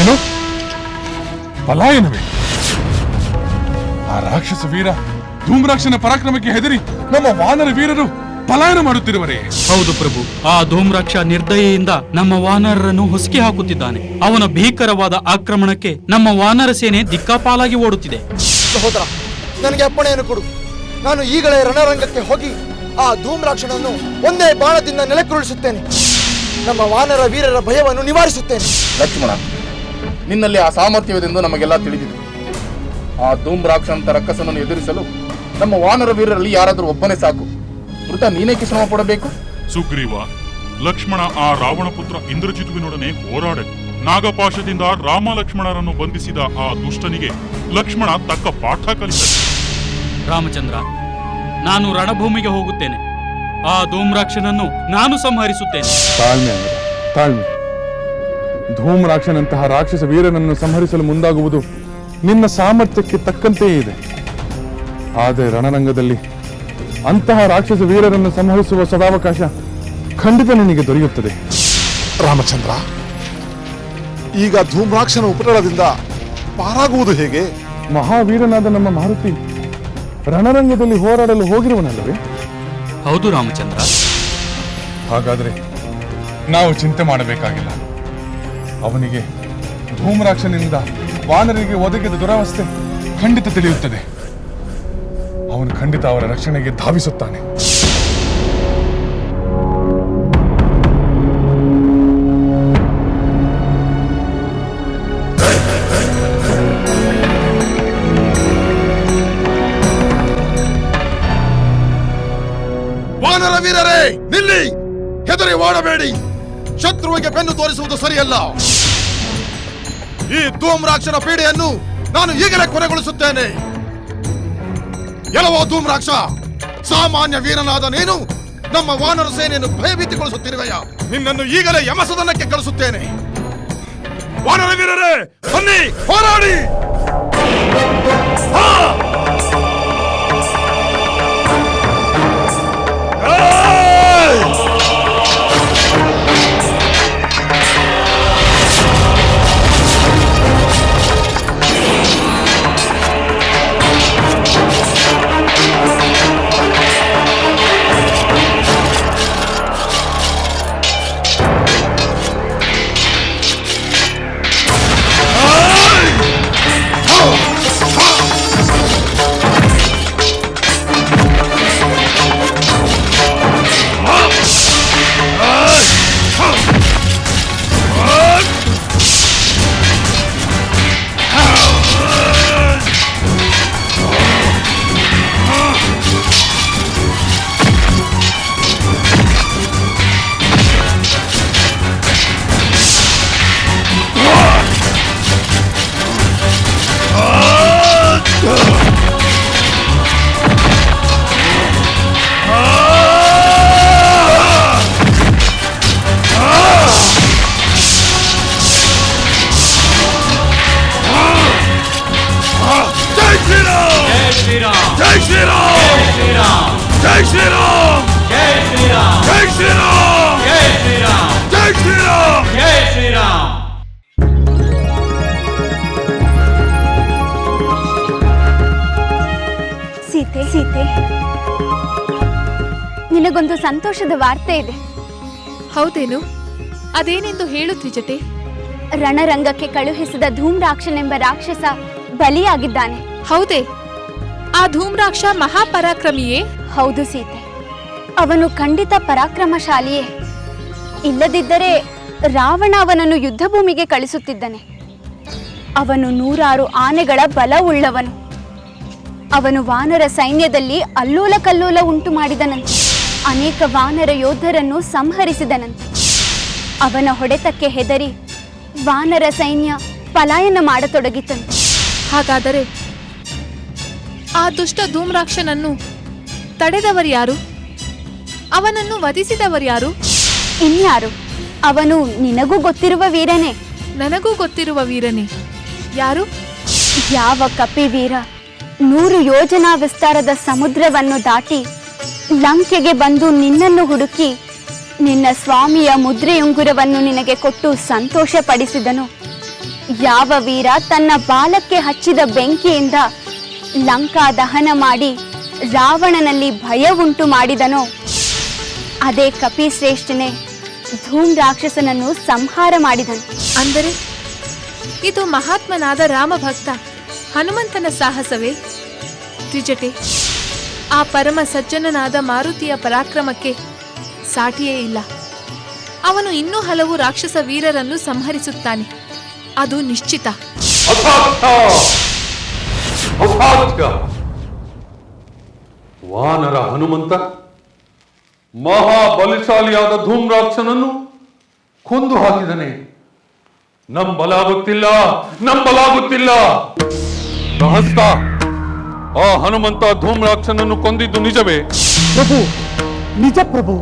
ಏನು? ಪಲಾಯನವೇ? ಆ ರಾಕ್ಷಸ ವೀರ ಧೂಮ್ರಾಕ್ಷನ ಪರಾಕ್ರಮಕ್ಕೆ ಹೆದರಿ ನಮ್ಮ ವಾನರ ವೀರರು ಪಲಾಯನ ಮಾಡುತ್ತಿರುವರೇ. ಹೌದು ಪ್ರಭು ಆ ಧೂಮ್ರಾಕ್ಷ ನಿರ್ದಯೆಯಿಂದ ನಮ್ಮ ವಾನರರನ್ನು ಹೊಸಕಿ ಹಾಕುತ್ತಿದ್ದಾನೆ. ಅವನ ಭೀಕರವಾದ ಆಕ್ರಮಣಕ್ಕೆ ನಮ್ಮ ವಾನರ ಸೇನೆ ದಿಕ್ಕಾಪಾಲಾಗಿ ಓಡುತ್ತಿದೆ. ಸಹೋದರ ನನಗೆ ಅಪ್ಪಣೆಯನ್ನು ಕೊಡು. ನಾನು ಈಗಲೇ ರಣರಂಗಕ್ಕೆ ಹೋಗಿ ಆ ಧೂಮ್ರಾಕ್ಷನನ್ನು ಒಂದೇ ಬಾಣದಿಂದ ನೆಲಕ್ಕುರುಳಿಸುತ್ತೇನೆ. ನಮ್ಮ ವಾನರ ವೀರರ ಭಯವನ್ನು ನಿವಾರಿಸುತ್ತೇನೆ. ಲಕ್ಷ್ಮಣ ನಿನ್ನಲ್ಲಿ ಆ ಸಾಮರ್ಥ್ಯವಿದೆಂದು ನಮಗೆಲ್ಲ ತಿಳಿದಿದೆ. ಆ ಧೂಮ್ರಾಕ್ಷಂತ ರಕ್ಕಸನನ್ನು ಎದುರಿಸಲು ನಮ್ಮ ವಾನರ ವೀರರಲ್ಲಿ ಯಾರಾದರೂ ಒಬ್ಬನೇ ಸಾಕು. ಮೃತ ನೀನೇಕೆ ಶ್ರಮ ಪಡಬೇಕು ಸುಗ್ರೀವ ಲಕ್ಷ್ಮಣ ಆ ರಾವಣ ಪುತ್ರ ಇಂದ್ರಜಿತುವಿನೊಡನೆ ಹೋರಾಡ ನಾಗಪಾಶದಿಂದ ರಾಮ ಲಕ್ಷ್ಮಣರನ್ನು ಬಂಧಿಸಿದ ಆ ದುಷ್ಟನಿಗೆ ಲಕ್ಷ್ಮಣ ತಕ್ಕ ಪಾಠ ಕಲಿಸಲಿ. ರಾಮಚಂದ್ರ ನಾನು ರಣಭೂಮಿಗೆ ಹೋಗುತ್ತೇನೆ. ಆ ಧೂಮ್ರಾಕ್ಷನನ್ನು ನಾನು ಸಂಹರಿಸುತ್ತೇನೆ. ತಾಳ್ಮೆ ತಾಳ್ಮೆ. ಧೂಮ್ರಾಕ್ಷನಂತಹ ರಾಕ್ಷಸ ವೀರನನ್ನು ಸಂಹರಿಸಲು ಮುಂದಾಗುವುದು ನಿನ್ನ ಸಾಮರ್ಥ್ಯಕ್ಕೆ ತಕ್ಕಂತೆಯೇ ಇದೆ. ಆದರೆ ರಣರಂಗದಲ್ಲಿ ಅಂತಹ ರಾಕ್ಷಸ ವೀರರನ್ನು ಸಂಹರಿಸುವ ಸದಾವಕಾಶ ಖಂಡಿತ ನಿನಗೆ ದೊರೆಯುತ್ತದೆ. ರಾಮಚಂದ್ರ ಈಗ ಧೂಮ್ರಾಕ್ಷನ ಉಪಟಳದಿಂದ ಪಾರಾಗುವುದು ಹೇಗೆ? ಮಹಾವೀರನಾದ ನಮ್ಮ ಮಾರುತಿ ರಣರಂಗದಲ್ಲಿ ಹೋರಾಡಲು ಹೋಗಿರುವನಲ್ಲವೇ? ಹೌದು ರಾಮಚಂದ್ರ. ಹಾಗಾದರೆ ನಾವು ಚಿಂತೆ ಮಾಡಬೇಕಾಗಿಲ್ಲ. ಅವನಿಗೆ ಧೂಮ್ರಾಕ್ಷನಿಂದ ವಾನರಿಗೆ ಒದಗಿದ ದುರವಸ್ಥೆ ಖಂಡಿತ ತಿಳಿಯುತ್ತದೆ. ಅವನು ಖಂಡಿತ ಅವರ ರಕ್ಷಣೆಗೆ ಧಾವಿಸುತ್ತಾನೆ. ವಾನರ ವೀರರೇ, ನಿಲ್ಲಿ! ಹೆದರಿ, ಓಡಬೇಡಿ! ಶತ್ರುವಿಗೆ ಬೆನ್ನು ತೋರಿಸುವುದು ಸರಿಯಲ್ಲ. ಈ ಧೂಮ್ರಾಕ್ಷರ ಪೀಡೆಯನ್ನು ನಾನು ಈಗಲೇ ಕೊನೆಗೊಳಿಸುತ್ತೇನೆ. ಎಲ್ಲವೋ ಧೂಮ್ರಾಕ್ಷ, ಸಾಮಾನ್ಯ ವೀರನಾದ ನೀನು ನಮ್ಮ ವಾನರ ಸೇನೆಯನ್ನು ಭಯಭೀತಿಗೊಳಿಸುತ್ತಿರುವೆಯ? ನಿನ್ನನ್ನು ಈಗಲೇ ಯಮಸದನಕ್ಕೆ ಕಳಿಸುತ್ತೇನೆ. ವಾನರ ವೀರರೇ, ಬನ್ನಿ, ಹೋರಾಡಿ! ಸೀತೆ. ಸೀತೆ. ನಿನಗೊಂದು ಸಂತೋಷದ ವಾರ್ತೆ ಇದೆ. ಹೌದೇನು? ಅದೇನೆಂದು ಹೇಳು ತ್ರಿಜಟೆ. ರಣರಂಗಕ್ಕೆ ಕಳುಹಿಸಿದ ಧೂಮ್ರಾಕ್ಷನೆಂಬ ರಾಕ್ಷಸ ಬಲಿಯಾಗಿದ್ದಾನೆ. ಹೌದೇ. ಆ ಧೂಮ್ರಾಕ್ಷ ಮಹಾಪರಾಕ್ರಮಿಯೇ? ಹೌದು ಸೀತೆ. ಅವನು ಖಂಡಿತ ಪರಾಕ್ರಮಶಾಲಿಯೇ. ಇಲ್ಲದಿದ್ದರೆ ರಾವಣ ಅವನನ್ನು ಯುದ್ಧಭೂಮಿಗೆ ಕಳಿಸುತ್ತಿದ್ದನೆ. ಅವನು ನೂರಾರು ಆನೆಗಳ ಬಲವುಳ್ಳವನು. ಅವನು ವಾನರ ಸೈನ್ಯದಲ್ಲಿ ಅಲ್ಲೋಲ ಕಲ್ಲೋಲ ಉಂಟು ಮಾಡಿದನಂತೆ ಅನೇಕ ವಾನರ ಯೋಧರನ್ನು ಸಂಹರಿಸಿದನಂತೆ ಅವನ ಹೊಡೆತಕ್ಕೆ ಹೆದರಿ ವಾನರ ಸೈನ್ಯ ಪಲಾಯನ ಮಾಡತೊಡಗಿತನು ಹಾಗಾದರೆ ಆ ದುಷ್ಟ ಧೂಮ್ರಾಕ್ಷನನ್ನು ತಡೆದವರ್ಯಾರು ಅವನನ್ನು ವಧಿಸಿದವರ್ಯಾರು ಇನ್ಯಾರು? ಅವನು ನಿನಗೂ ಗೊತ್ತಿರುವ ವೀರನೇ. ನನಗೂ ಗೊತ್ತಿರುವ ವೀರನೇ. ಯಾರು? ಯಾವ ಕಪಿವೀರ? ನೂರು ಯೋಜನಾ ವಿಸ್ತಾರದ ಸಮುದ್ರವನ್ನು ದಾಟಿ ಲಂಕೆಗೆ ಬಂದು ನಿನ್ನನ್ನು ಹುಡುಕಿ ನಿನ್ನ ಸ್ವಾಮಿಯ ಮುದ್ರೆಯುಂಗುರವನ್ನು ನಿನಗೆ ಕೊಟ್ಟು ಸಂತೋಷ ಪಡಿಸಿದನು ಯಾವ ವೀರ ತನ್ನ ಬಾಲಕ್ಕೆ ಹಚ್ಚಿದ ಬೆಂಕಿಯಿಂದ ಲಂಕಾ ದಹನ ಮಾಡಿ ರಾವಣನಲ್ಲಿ ಭಯ ಉಂಟು ಮಾಡಿದನೋ? ಅದೇ ಕಪಿಶ್ರೇಷ್ಠನೇ ಧೂಮ್ ರಾಕ್ಷಸನನ್ನು ಸಂಹಾರ ಮಾಡಿದನು. ಅಂದರೆ, ಇದು ಮಹಾತ್ಮನಾದ ರಾಮಭಕ್ತ, ಹನುಮಂತನ ಸಾಹಸವೇ? ತ್ರಿಜಟೆ. ಆ ಪರಮ ಸಜ್ಜನನಾದ ಮಾರುತಿಯ ಪರಾಕ್ರಮಕ್ಕೆ ಸಾಟಿಯೇ ಇಲ್ಲ. ಅವನು ಇನ್ನೂ ಹಲವು ರಾಕ್ಷಸ ವೀರರನ್ನು ಸಂಹರಿಸುತ್ತಾನೆ. ಅದು ನಿಶ್ಚಿತ. ವಾನರ ಹನುಮಂತ, ಮಹಾಬಲಿಶಾಲಿಯಾದ ಧೂಮ್ರಾಕ್ಷನನ್ನು ಕೊಂದು ಹಾಕಿದನೆ. ನಂಬಲಾಗುತ್ತಿಲ್ಲ ನಂಬಲಾಗುತ್ತಿಲ್ಲ. ಆ ಹನುಮಂತ ಧೂಮ್ರಾಕ್ಷನನ್ನು ಕೊಂದಿದ್ದು ನಿಜವೇ? ಪ್ರಭು ನಿಜ ಪ್ರಭು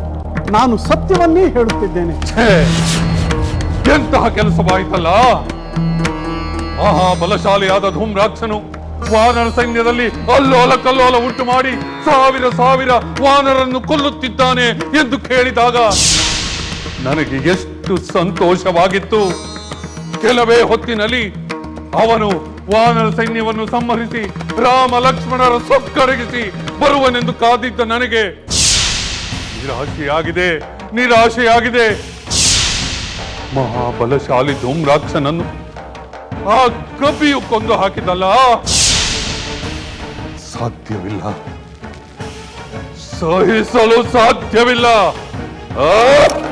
ನಾನು ಸತ್ಯವನ್ನೇ ಹೇಳುತ್ತಿದ್ದೇನೆ. ಛೇ ಎಂತಹ ಕೆಲಸವಾಯಿತಲ್ಲ? ಆಹಾ ಬಲಶಾಲಿಯಾದ ಧೂಮ್ರಾಕ್ಷನು ವಾನರ ಸೈನ್ಯದಲ್ಲಿ ಅಲ್ಲೋಲ ಕಲ್ಲೋಲ ಉಂಟು ಮಾಡಿ ಸಾವಿರ ಸಾವಿರ ವಾನರನ್ನು ಕೊಲ್ಲುತ್ತಿದ್ದಾನೆ ಎಂದು ಕೇಳಿದಾಗ ನನಗೆ ಎಷ್ಟು ಸಂತೋಷವಾಗಿತ್ತು. ಕೆಲವೇ ಹೊತ್ತಿನಲ್ಲಿ ಅವನು ವಾನರ ಸೈನ್ಯವನ್ನು ಸಂಹರಿಸಿ ರಾಮ ಲಕ್ಷ್ಮಣರ ಸೊಕ್ಕರಗಿಸಿ ಬರುವನೆಂದು ಕಾದಿದ್ದ ನನಗೆ. ನಿರಾಶೆಯಾಗಿದೆ ನಿರಾಶೆಯಾಗಿದೆ. ಮಹಾಬಲಶಾಲಿ ಧೂಮ್ರಾಕ್ಷನನ್ನು ಆ ಕಪಿಯು ಕೊಂದು ಹಾಕಿದಲ್ಲ. ಸಾಧ್ಯವಿಲ್ಲ. ಸಹಿಸಲು ಸಾಧ್ಯವಿಲ್ಲ. ಆ!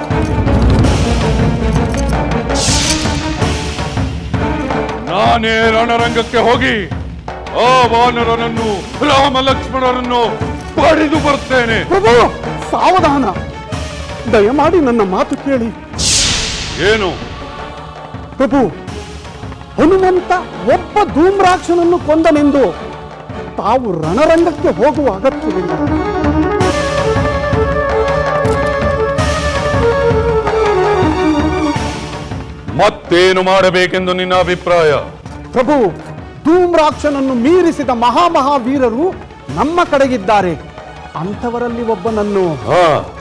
ನಾನೇ ರಣರಂಗಕ್ಕೆ ಹೋಗಿ ಆ ವಾನರನನ್ನು ರಾಮ ಲಕ್ಷ್ಮಣರನ್ನು ಪಡೆದು ಬರ್ತೇನೆ. ಪ್ರಭು ಸಾವಧಾನ. ದಯಮಾಡಿ ನನ್ನ ಮಾತು ಕೇಳಿ. ಏನು? ಪ್ರಭು ಹನುಮಂತ ಒಬ್ಬ ಧೂಮ್ರಾಕ್ಷನನ್ನು ಕೊಂದನೆಂದು ತಾವು ರಣರಂಗಕ್ಕೆ ಹೋಗುವ ಅಗತ್ಯವಿಲ್ಲ. ಮತ್ತೇನು ಮಾಡಬೇಕೆಂದು ನಿನ್ನ ಅಭಿಪ್ರಾಯ? ಪ್ರಭು ಧೂಮ್ರಾಕ್ಷನನ್ನು ಮೀರಿಸಿದ ಮಹಾಮಹಾವೀರರು ನಮ್ಮ ಕಡೆಗಿದ್ದಾರೆ. ಅಂಥವರಲ್ಲಿ ಒಬ್ಬನನ್ನು ಹಾ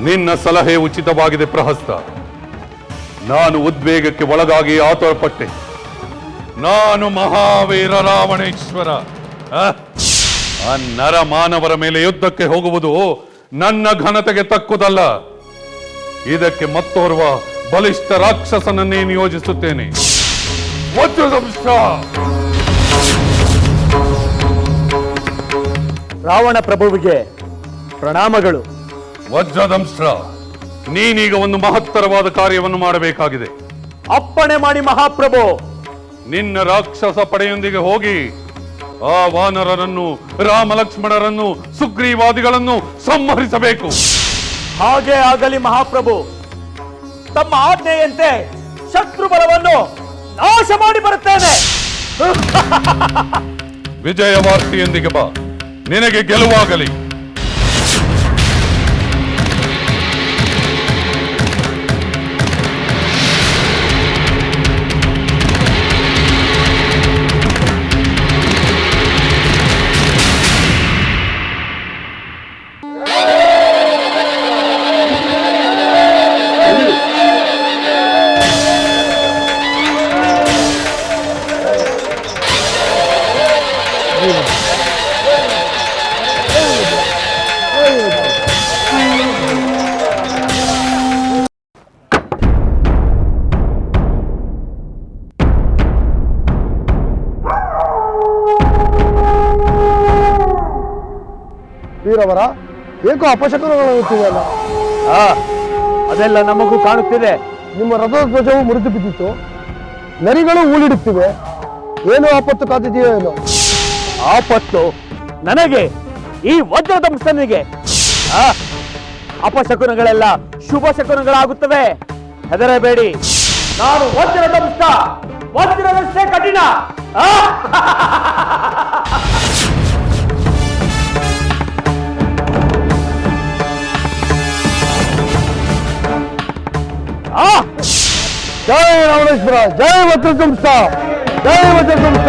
ನಿನ್ನ ಸಲಹೆ ಉಚಿತವಾಗಿದೆ ಪ್ರಹಸ್ತ. ನಾನು ಉದ್ವೇಗಕ್ಕೆ ಒಳಗಾಗಿ ಆತುರಪಟ್ಟೆ. ನಾನು ಮಹಾವೀರ ರಾವಣೇಶ್ವರ. ಆ? ಆ ನರ ಮಾನವರ ಮೇಲೆ ಯುದ್ಧಕ್ಕೆ ಹೋಗುವುದು ನನ್ನ ಘನತೆಗೆ ತಕ್ಕುದಲ್ಲ. ಇದಕ್ಕೆ ಮತ್ತೋರ್ವ ಬಲಿಷ್ಠ ರಾಕ್ಷಸನನ್ನೇ ನಿಯೋಜಿಸುತ್ತೇನೆ. ವಜ್ರದಂಶ ರಾವಣ ಪ್ರಭುವಿಗೆ ಪ್ರಣಾಮಗಳು. ವಜ್ರದಂಶ ನೀನೀಗ ಒಂದು ಮಹತ್ತರವಾದ ಕಾರ್ಯವನ್ನು ಮಾಡಬೇಕಾಗಿದೆ. ಅಪ್ಪಣೆ ಮಾಡಿ ಮಹಾಪ್ರಭು. ನಿನ್ನ ರಾಕ್ಷಸ ಪಡೆಯೊಂದಿಗೆ ಹೋಗಿ ಆ ವಾನರರನ್ನು ರಾಮ ಲಕ್ಷ್ಮಣರನ್ನು ಸುಗ್ರೀವಾದಿಗಳನ್ನು ಸಂಹರಿಸಬೇಕು. ಹಾಗೆ ಆಗಲಿ ಮಹಾಪ್ರಭು. ತಮ್ಮ ಆಜ್ಞೆಯಂತೆ ಶತ್ರು ಬಲವನ್ನು ನಾಶ ಮಾಡಿ ಬರುತ್ತೇನೆ. ವಿಜಯವಾರ್ತೆಯೊಂದಿಗೆ ಬಾ. ನಿನಗೆ ಗೆಲುವಾಗಲಿ. ವೀರವರ ಏಕೋ ಅಪಶಕನಗಳು ಆ ಅದೆಲ್ಲ ನಮಗೂ ಕಾಣುತ್ತಿದೆ. ನಿಮ್ಮ ರಥದ ಧ್ವಜವು ಮುರಿದು ಬಿದ್ದಿತ್ತು ನರಿಗಳು ಊಳಿಡುತ್ತಿವೆ. ಏನೋ ಆಪತ್ತು ಕಾದಿದೆಯೋ ಏನೋ. ಆಪತ್ತು ನನಗೆ ಈ ವಜ್ರದಂಶನಿಗೆ ಅಪಶಕುನಗಳೆಲ್ಲ ಶುಭ ಶಕುನಗಳಾಗುತ್ತವೆ. ಹೆದರಬೇಡಿ. ನಾನು ವಜ್ರದಂಶ ವಜ್ರದಷ್ಟೇ ಕಠಿಣ. ಆ? ಆ! ಜಯ ರಾವಣೇಶ್ವರ ಜಯ ವಜ್ರದಂಶ ಜಯ ವಜ್ರದಂಶ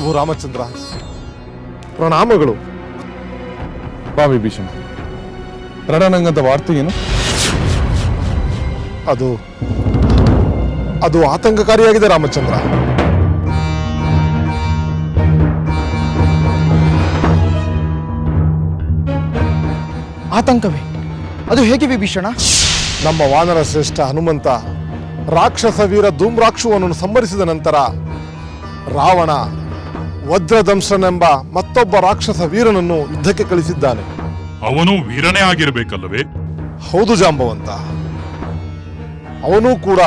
ಪ್ರಭು ರಾಮಚಂದ್ರ. ಪ್ರಣಾಮಗಳು. ಬಾ ಭೀಷಣ ರಣನಂಗದ ವಾರ್ತೆ ಏನು? ಅದು ಅದು ಆತಂಕಕಾರಿಯಾಗಿದೆ ರಾಮಚಂದ್ರ. ಆತಂಕವೇ? ಅದು ಹೇಗೆ ವಿಭೀಷಣ? ನಮ್ಮ ವಾನರ ಶ್ರೇಷ್ಠ ಹನುಮಂತ ರಾಕ್ಷಸ ವೀರ ಧೂಮ್ರಾಕ್ಷುವನ್ನು ಸಂಭರಿಸಿದ ನಂತರ ರಾವಣ ವಜ್ರದಂಶನೆಂಬ ಮತ್ತೊಬ್ಬ ರಾಕ್ಷಸ ವೀರನನ್ನು ಯುದ್ಧಕ್ಕೆ ಕಳಿಸಿದ್ದಾನೆ. ಅವನು ವೀರನೇ ಆಗಿರಬೇಕಲ್ಲವೇ? ಹೌದು ಜಾಂಬವಂತ. ಅವನೂ ಕೂಡ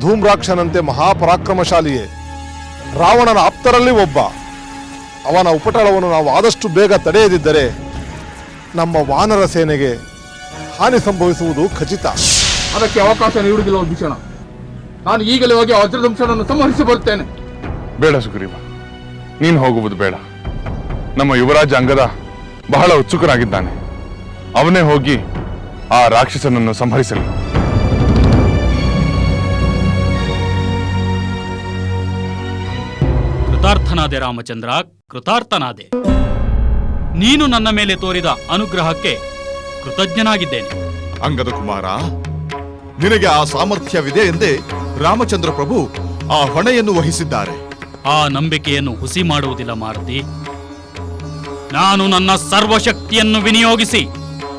ಧೂಮ್ರಾಕ್ಷನಂತೆ ಮಹಾಪರಾಕ್ರಮಶಾಲಿಯೇ. ರಾವಣನ ಆಪ್ತರಲ್ಲಿ ಒಬ್ಬ. ಅವನ ಉಪಟಳವನ್ನು ನಾವು ಆದಷ್ಟು ಬೇಗ ತಡೆಯದಿದ್ದರೆ ನಮ್ಮ ವಾನರ ಸೇನೆಗೆ ಹಾನಿ ಸಂಭವಿಸುವುದು ಖಚಿತ. ಅದಕ್ಕೆ ಅವಕಾಶ ನೀಡುವುದಿಲ್ಲ ಭೀಷಣ ನಾನು ಈಗಲೇ ಹೋಗಿ ವಜ್ರದಂಶನನ್ನು ಸಂಹರಿಸಿ ಬರುತ್ತೇನೆ. ಬೇಡ ಸುಗ್ರೀವ. ನೀನು ಹೋಗುವುದು ಬೇಡ. ನಮ್ಮ ಯುವರಾಜ ಅಂಗದ ಬಹಳ ಉತ್ಸುಕನಾಗಿದ್ದಾನೆ. ಅವನೇ ಹೋಗಿ ಆ ರಾಕ್ಷಸನನ್ನು ಸಂಹರಿಸಲಿ. ಕೃತಾರ್ಥನಾದೆ ರಾಮಚಂದ್ರ ಕೃತಾರ್ಥನಾದೆ. ನೀನು ನನ್ನ ಮೇಲೆ ತೋರಿದ ಅನುಗ್ರಹಕ್ಕೆ ಕೃತಜ್ಞನಾಗಿದ್ದೇನೆ. ಅಂಗದ ಕುಮಾರ ನಿನಗೆ ಆ ಸಾಮರ್ಥ್ಯವಿದೆ ಎಂದೇ ರಾಮಚಂದ್ರ ಪ್ರಭು ಆ ಹೊಣೆಯನ್ನು ವಹಿಸಿದ್ದಾರೆ. ಆ ನಂಬಿಕೆಯನ್ನು ಹುಸಿ ಮಾಡುವುದಿಲ್ಲ ಮಾರುತಿ. ನಾನು ನನ್ನ ಸರ್ವಶಕ್ತಿಯನ್ನು ವಿನಿಯೋಗಿಸಿ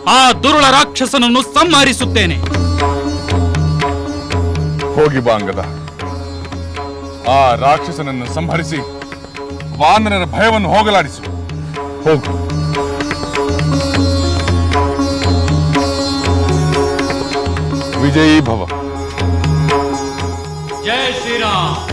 ಆ ದುರುಳ ರಾಕ್ಷಸನನ್ನು ಸಂಹರಿಸುತ್ತೇನೆ. ಹೋಗಿ ಬಾಂಗದ ಆ ರಾಕ್ಷಸನನ್ನು ಸಂಹರಿಸಿ ವಾನರರ ಭಯವನ್ನು ಹೋಗಲಾಡಿಸು. ಹೋಗು. ವಿಜಯೀ ಭವ ಜಯ ಶ್ರೀರಾಮ್.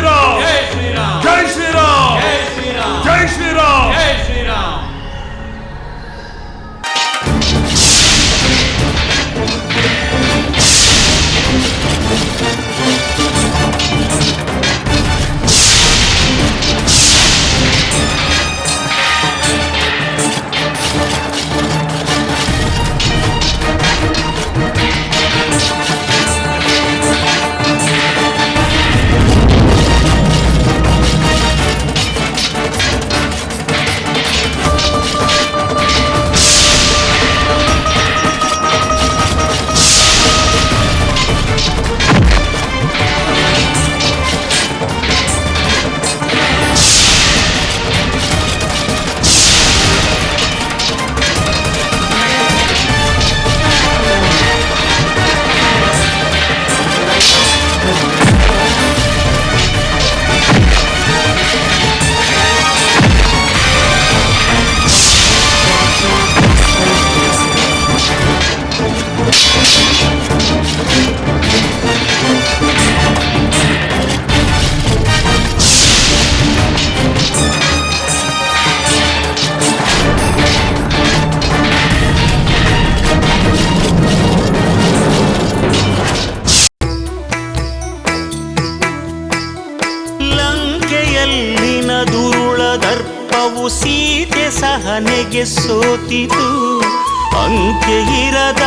ಅಂಕೆ ಇರದ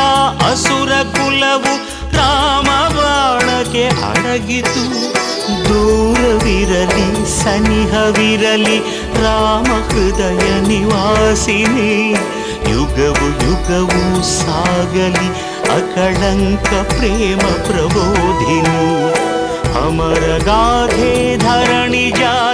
ಅಸುರ ಕುಲವು ರಾಮ ಬಾಣಕ್ಕೆ ಅಡಗಿತು. ದೂರವಿರಲಿ, ಸನಿಹವಿರಲಿ, ರಾಮ ಹೃದಯ ನಿವಾಸಿನಿ. ಯುಗವು ಯುಗವು ಸಾಗಲಿ, ಅಕಳಂಕ ಪ್ರೇಮ ಪ್ರಬೋಧಿನಿ. ಅಮರ ಗಾಧೆ ಧರಣಿ ಜಾತೆ